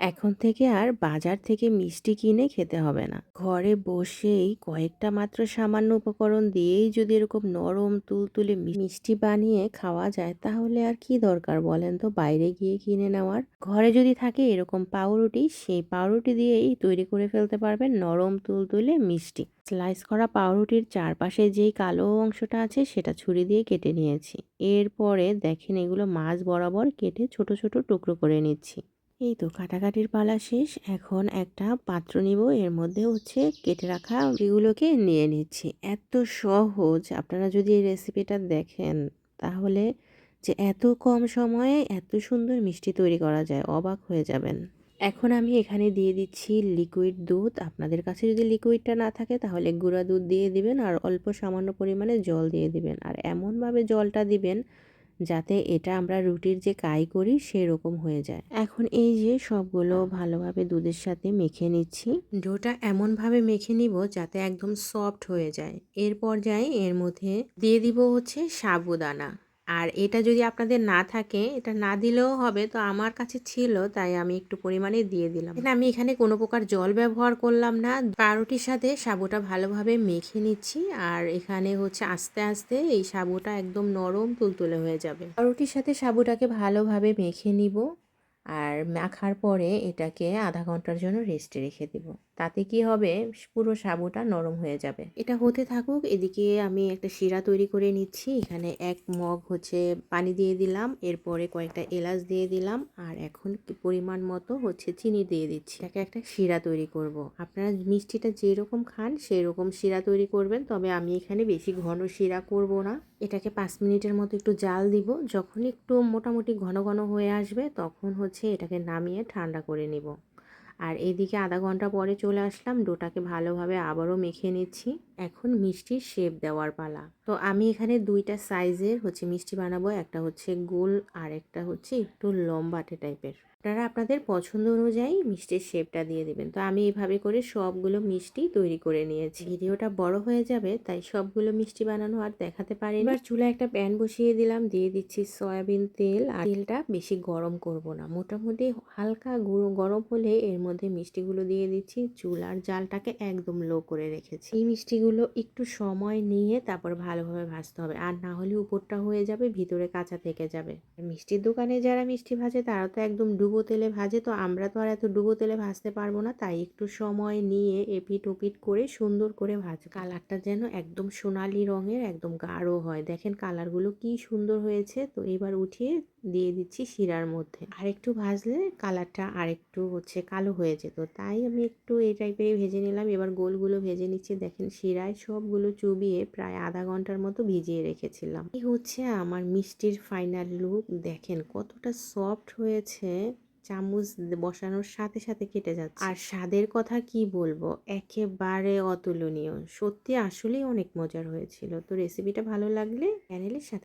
এখন থেকে আর বাজার থেকে মিষ্টি কিনে খেতে হবে না। ঘরে বসেই কয়েকটা মাত্র সামান্য উপকরণ দিয়েই যদি এরকম নরম তুলতুলে মিষ্টি বানিয়ে খাওয়া যায়, তাহলে আর কি দরকার বলেন তো? বাইরে গিয়ে কিনে নেওয়ার। ঘরে যদি থাকে এরকম পাউরুটি, সেই পাউরুটি দিয়েই তৈরি করে ফেলতে পারবেন নরম তুলতুলে মিষ্টি। স্লাইস করা পাউরুটির চারপাশে যেই কালো অংশটা আছে, সেটা ছুরি দিয়ে কেটে নিয়েছি। এরপরে দেখেন এগুলো মাছ বরাবর কেটে ছোট ছোট টুকরো করে নিচ্ছি। এই তো কাটাকাটির পালা শেষ। এখন একটা পাত্র নিব, এর মধ্যে হচ্ছে কেটে রাখা এগুলোকে নিয়ে নিচ্ছি। এত সহজ। আপনারা যদি এই রেসিপিটা দেখেন, তাহলে যে এত কম সময়ে এত সুন্দর মিষ্টি তৈরি করা যায়, অবাক হয়ে যাবেন। এখন আমি এখানে দিয়ে দিচ্ছি লিকুইড দুধ। আপনাদের কাছে যদি লিকুইডটা না থাকে, তাহলে গুঁড়া দুধ দিয়ে দিবেন আর অল্প সামান্য পরিমাণে জল দিয়ে দিবেন। আর এমনভাবে জলটা দিবেন যাতে এটা আমরা রুটির যে কাই করি সেরকম হয়ে যায়। এখন এই যে সবগুলো ভালোভাবে দুধের সাথে মেখে নিচ্ছি। ডোটা এমনভাবে মেখে নিব যাতে একদম সফট হয়ে যায়। এর পর্যায়ে এর মধ্যে দিয়ে দিব হচ্ছে সাবুদানা। আর এটা যদি আপনাদের না থাকে, এটা না দিলেও হবে, তো আমার কাছে ছিল, তাই আমি একটু পরিমাণে দিয়ে দিলাম। আমি এখানে কোনো প্রকার জল ব্যবহার করলাম না। পাউরুটির সাথে সাবুটা ভালোভাবে মেখে নিচ্ছি, আর এখানে হচ্ছে আস্তে আস্তে এই সাবুটা একদম নরম তুলতুলে হয়ে যাবে। পাউরুটির সাথে সাবুটাকে ভালোভাবে মেখে নিব, আর মাখার পরে এটাকে আধা ঘণ্টার জন্য রেস্টে রেখে দিব। তাতে কি হবে? পুরো সাবুটা নরম হয়ে যাবে। এটা হতে থাকুক, এদিকে আমি একটা শিরা তৈরি করে নিচ্ছি। এখানে এক মগ হচ্ছে পানি দিয়ে দিলাম, এরপরে কয়েকটা এলাচ দিয়ে দিলাম, আর এখন পরিমাণ মতো হচ্ছে চিনি দিয়ে দিচ্ছি। এটাকে একটা শিরা তৈরি করব। আপনারা মিষ্টিটা যেরকম খান সেই রকম শিরা তৈরি করবেন, তবে আমি এখানে বেশি ঘন শিরা করব না। এটাকে পাঁচ মিনিটের মতো একটু জাল দিব। যখন একটু মোটামুটি ঘন ঘন হয়ে আসবে, তখন হচ্ছে এটাকে নামিয়ে ঠান্ডা করে নিব। আর এদিকে আধা ঘণ্টা পরে চলে আসলাম ডোটাকে ভালোভাবে আবারও মেখে নিচ্ছি। এখন মিষ্টির শেপ দেওয়ার পালা। তো আমি এখানে দুইটা সাইজের হচ্ছে মিষ্টি বানাবো, একটা হচ্ছে গোল আর একটা হচ্ছে একটু লম্বাটে টাইপের। আপনারা আপনাদের পছন্দ অনুযায়ী মিষ্টির শেপটা দিয়ে দেবেন। তো আমি এইভাবে করে সবগুলো মিষ্টি তৈরি করে নিয়েছি। ভিডিওটা বড় হয়ে যাবে, তাই সবগুলো মিষ্টি বানানো আর দেখাতে পারি এবার চুলায় একটা প্যান বসিয়ে দিলাম, দিয়ে দিচ্ছি সয়াবিন তেল। আর তেলটা বেশি গরম করব না। মোটামুটি হালকা গুঁড়ো গরম হলে এর মধ্যে মিষ্টিগুলো দিয়ে দিচ্ছি। চুলার জালটাকে একদম লো করে রেখেছি। এই মিষ্টিগুলো একটু সময় নিয়ে তারপর ভালোভাবে ভাজতে হবে। আর না হলে উপরটা হয়ে যাবে, ভিতরে কাঁচা থেকে যাবে। মিষ্টির দোকানে যারা মিষ্টি ভাজে, তারা তো একদম ডুবো তেলে ভাজে। তো আমরা তো আর এত ডুবো তেলে ভাজতে পারব না। তাই একটু সময় নিয়ে এপিট ওপিট করে সুন্দর করে ভাজ। কালারটা যেন একদম সোনালি রঙের, একদম গাঢ় হয়। দেখেন কালারগুলো কি সুন্দর হয়েছে। তো এবার উঠিয়ে দিয়ে দিচ্ছি শিরার মধ্যে। আরেকটু ভাজলে কালারটা আরেকটু হচ্ছে কালো হয়ে যেত। তাই আমি একটু এই টাইপেরই ভেজে নিলাম। এবার গোলগুলো ভেজে নিচ্ছি। দেখেন শিরায় সবগুলো চুবিয়ে প্রায় আধা ঘণ্টার মতো ভিজিয়ে রেখেছিলাম। এই হচ্ছে আমার মিষ্টির ফাইনাল লুক দেখেন কতটা সফট হয়েছে। চামচ বসানোর সাথে সাথে কেটে যাচ্ছে। আর স্বাদের কথা কি বলব? একেবারে অতুলনীয়। সত্যি আসলেই অনেক মজার হয়েছিল। তো রেসিপিটা ভালো লাগলে চ্যানেলের সাথে